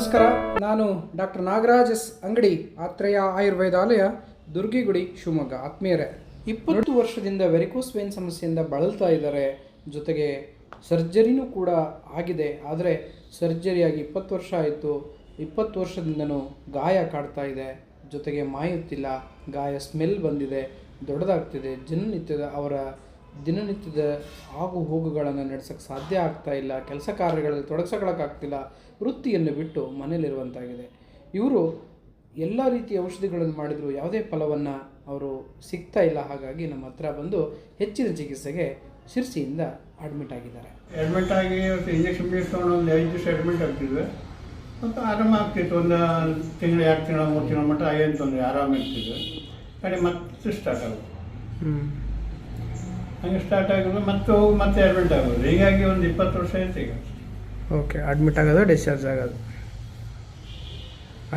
ನಮಸ್ಕಾರ, ನಾನು doctor Nagaraj S ಅಂಗಡಿ, ಆತ್ರೇಯ ಆಯುರ್ವೇದಾಲಯ ದುರ್ಗಿಗುಡಿ, ಶಿವಮೊಗ್ಗ. ಆತ್ಮೀಯರೇ, ಇಪ್ಪತ್ತು ವರ್ಷದಿಂದ ವೆರಿಕೋಸ್ ವೇನ್ ಸಮಸ್ಯೆಯಿಂದ ಬಳಲ್ತಾ ಇದ್ದಾರೆ. ಜೊತೆಗೆ ಸರ್ಜರಿನೂ ಕೂಡ ಆಗಿದೆ. ಆದರೆ ಸರ್ಜರಿಯಾಗಿ ಇಪ್ಪತ್ತು ವರ್ಷ ಆಯಿತು. ಇಪ್ಪತ್ತು ವರ್ಷದಿಂದನೂ ಗಾಯ ಕಾಡ್ತಾ ಇದೆ. ಜೊತೆಗೆ ಮಾಯುತ್ತಿಲ್ಲ. ಗಾಯ ಸ್ಮೆಲ್ ಬಂದಿದೆ. ದೊಡ್ಡದಾಗ್ತಿದೆ. ಜನನಿತ್ಯದ ಅವರ ದಿನನಿತ್ಯದ ಆಗು ಹೋಗುಗಳನ್ನು ನಡೆಸೋಕ್ಕೆ ಸಾಧ್ಯ ಆಗ್ತಾ ಇಲ್ಲ ಕೆಲಸ ಕಾರ್ಯಗಳಲ್ಲಿ ತೊಡಗಿಸ್ಕೊಳ್ಳೋಕ್ಕಾಗ್ತಿಲ್ಲ ವೃತ್ತಿಯನ್ನು ಬಿಟ್ಟು ಮನೇಲಿರುವಂತಾಗಿದೆ ಇವರು ಎಲ್ಲ ರೀತಿಯ ಔಷಧಿಗಳನ್ನು ಮಾಡಿದರೂ ಯಾವುದೇ ಫಲವನ್ನು ಅವರು ಸಿಗ್ತಾ ಇಲ್ಲ. ಹಾಗಾಗಿ ನಮ್ಮ ಹತ್ರ ಬಂದು ಹೆಚ್ಚಿನ ಚಿಕಿತ್ಸೆಗೆ ಶಿರ್ಸಿಯಿಂದ ಅಡ್ಮಿಟ್ ಆಗಿದ್ದಾರೆ. ಅಡ್ಮಿಟ್ ಆಗಿ ಇಂಜೆಕ್ಷನ್ ತೊಗೊಂಡು ಒಂದು ಐದು ದಿವಸ ಅಡ್ಮಿಟ್ ಆಗ್ತಿದ್ವಿ. ಮತ್ತು ಆರಾಮ ಆಗ್ತಿತ್ತು. ಒಂದು ತಿಂಗಳು ಎರಡು ತಿಂಗಳು ಮೂರು ತಿಂಗಳ ಮಟ್ಟ ಏನು ತೊಂದರೆ ಆರಾಮ ಇರ್ತಿದ್ವಿ. ಕಡೆ ಮತ್ತೆ ಸ್ಟಾರ್ಟ್ ಆಗೋದು. ಹಂಗೆ ಸ್ಟಾರ್ಟ್ ಆಗೋದು ಮತ್ತೆ ಹೋಗಿ ಮತ್ತೆ ಅಡ್ಮಿಟ್ ಆಗೋದು. ಹೀಗಾಗಿ ಒಂದು ಇಪ್ಪತ್ತು ವರ್ಷ ಆಯ್ತು ಈಗ. ಓಕೆ ಅಡ್ಮಿಟ್ ಆಗೋದು ಡಿಸ್ಚಾರ್ಜ್ ಆಗೋದು.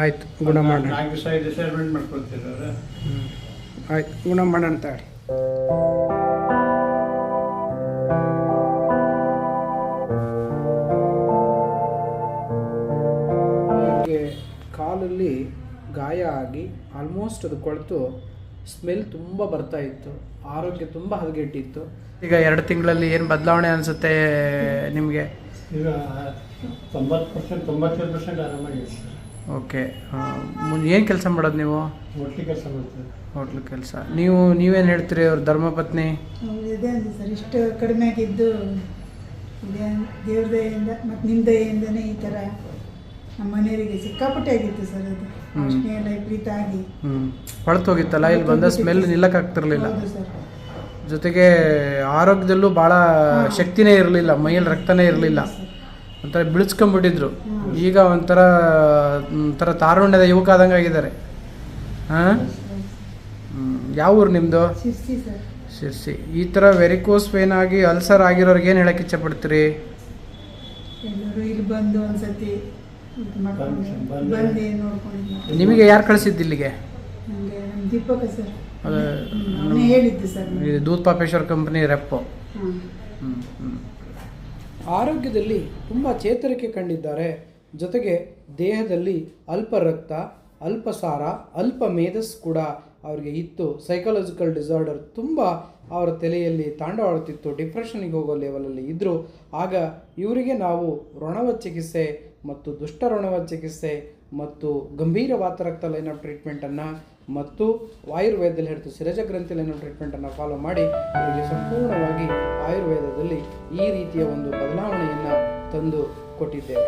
ಆಯಿತು ಗುಣ ಮಾಡೋಣ. ನಾಲ್ಕು ದಿವಸ ಐದು ದಿವಸ ಅಡ್ಮಿಟ್ ಆಯ್ತು ಗುಣ ಮಾಡೋಣ ತಾಳಿ. ಕಾಲಲ್ಲಿ ಗಾಯ ಆಗಿ ಆಲ್ಮೋಸ್ಟ್ ಅದು ಕೊಳೆತು ಸ್ಮೆಲ್ ತುಂಬ ಬರ್ತಾ ಇತ್ತು. ಆರೋಗ್ಯ ತುಂಬ ಹದಗೆಟ್ಟಿತ್ತು. ಈಗ ಎರಡು ತಿಂಗಳಲ್ಲಿ ಏನು ಬದಲಾವಣೆ ಅನಿಸುತ್ತೆ ನಿಮಗೆ? ಈಗ ತೊಂಬತ್ತು ಪರ್ಸೆಂಟ್ ತೊಂಬತ್ತೈದು ಪರ್ಸೆಂಟ್ ಆರಾಮಾಗಿದೆ ಸರ್. ಓಕೆ. ಏನು ಕೆಲಸ ಮಾಡೋದು ನೀವು? ಒಟ್ಟಿಗೆ ಕೆಲಸ ಮಾಡ್ತೀವಿ. ಹೋಟ್ಲ್ ಕೆಲಸ. ನೀವು ನೀವೇನು ಹೇಳ್ತೀರಿ ಅವ್ರ ಧರ್ಮಪತ್ನಿ ಇದೆ ಅಂದೆ ಸರ್. ಇಷ್ಟು ಕಡಿಮೆ ಆಗಿದ್ದು ಇದೆ ದೇವ್ರ ದಯೆಯಿಂದ ಮತ್ತು ನಿಮ್ಮ ದಯೆಯಿಂದನೇ ಈ ಥರ ನಮ್ಮ ಮನೆಯವರಿಗೆ ಸಿಕ್ಕಾಪಟ್ಟೆ ಆಗಿತ್ತು ಸರ್ ಅದು. ವಾಸನೆ ಎಲ್ಲ ವಿಪರೀತ ಆಗಿ. ಹೊಳತೋಗಿತ್ತಲ್ಲ ಇಲ್ಲಿ ಬಂದ ಸ್ಮೆಲ್ ನಿಲ್ಲಕ್ಕಾಗ್ತಿರ್ಲಿಲ್ಲ. ಹೌದು ಸರ್. ಜೊತೆಗೆ ಆರೋಗ್ಯದಲ್ಲೂ ಭಾಳ ಶಕ್ತಿನೇ ಇರಲಿಲ್ಲ ಮೈಯಲ್ಲಿ ರಕ್ತನೇ ಇರಲಿಲ್ಲ. ಒಂಥರ ಬಿಳಿಸ್ಕೊಂಬಿಟ್ಟಿದ್ರು ಈಗ ಒಂಥರ ಒಂಥರ ತಾರುಣ್ಯದ ಯುವಕ ಆದಂಗೆ ಆಗಿದ್ದಾರೆ. ಹಾಂ? ಯಾವ ಊರು ನಿಮ್ಮದು ಶಿರ್ಸಿ ಸರ್. ಶಿರ್ಸಿ. ಈ ಥರ ವೆರಿಕೋಸ್ ಪೇನ್ ಆಗಿ ಅಲ್ಸರ್ ಆಗಿರೋರ್ಗೆ ಏನು ಹೇಳಕ್ಕೆ ಇಚ್ಛಪಡ್ತೀರಿ ಎಲ್ಲರೂ ಇಲ್ಲಿ ಬಂದು ಒಂದ್ಸತಿ ಇದು ಮಾಡ್ಕೊಂಡು ಬಂದು- ಬಂದು ನೋಡ್ಕೊಂಡು ನಿಮಗೆ ಯಾರು ಕಳಿಸಿದ್ದು ಇಲ್ಲಿಗೆ? ನನಗೆ ನಮ್ಮ ದೀಪಕ ಸರ್. ಅದೇ ಅವನೇ ಹೇಳಿದ್ದು ಸರ್. ಇದು ದೂದ್ ಪಾಪೇಶ್ವರ್ ಕಂಪನಿ ರೆಪ್ಪು. ಹಾಂ ಆರೋಗ್ಯದಲ್ಲಿ ತುಂಬ ಚೇತರಿಕೆ ಕಂಡಿದ್ದಾರೆ. ಜೊತೆಗೆ ದೇಹದಲ್ಲಿ ಅಲ್ಪ ರಕ್ತ ಅಲ್ಪ ಸಾರ ಅಲ್ಪ ಮೇಧಸ್ ಕೂಡ ಅವರಿಗೆ ಇತ್ತು. ಸೈಕಾಲಜಿಕಲ್ ಡಿಸಾರ್ಡರ್ ತುಂಬ ಅವರ ತಲೆಯಲ್ಲಿ ತಾಂಡವಾಡುತ್ತಿತ್ತು. ಡಿಪ್ರೆಷನ್ಗೆ ಹೋಗೋ ಲೆವೆಲಲ್ಲಿ ಇದ್ದರು ಆಗ ಇವರಿಗೆ ನಾವು ಋಣವ ಚಿಕಿತ್ಸೆ ಮತ್ತು ದುಷ್ಟ ಋಣವ ಚಿಕಿತ್ಸೆ ಮತ್ತು ಗಂಭೀರ ವಾತರಕ್ತ ಲೈನ್ ಆಫ್ ಟ್ರೀಟ್ಮೆಂಟನ್ನು ಮತ್ತು ಆಯುರ್ವೇದದಲ್ಲಿ ಹಿಡಿದು ಸಿರಜ ಗ್ರಂಥಿ ಲೈನ್ ಆಫ್ ಟ್ರೀಟ್ಮೆಂಟನ್ನು ಫಾಲೋ ಮಾಡಿ ಅವರಿಗೆ ಸಂಪೂರ್ಣವಾಗಿ ಆಯುರ್ವೇದದಲ್ಲಿ ಈ ರೀತಿಯ ಒಂದು ಬದಲಾವಣೆಯನ್ನು ತಂದು ಕೊಟ್ಟಿದ್ದೇವೆ.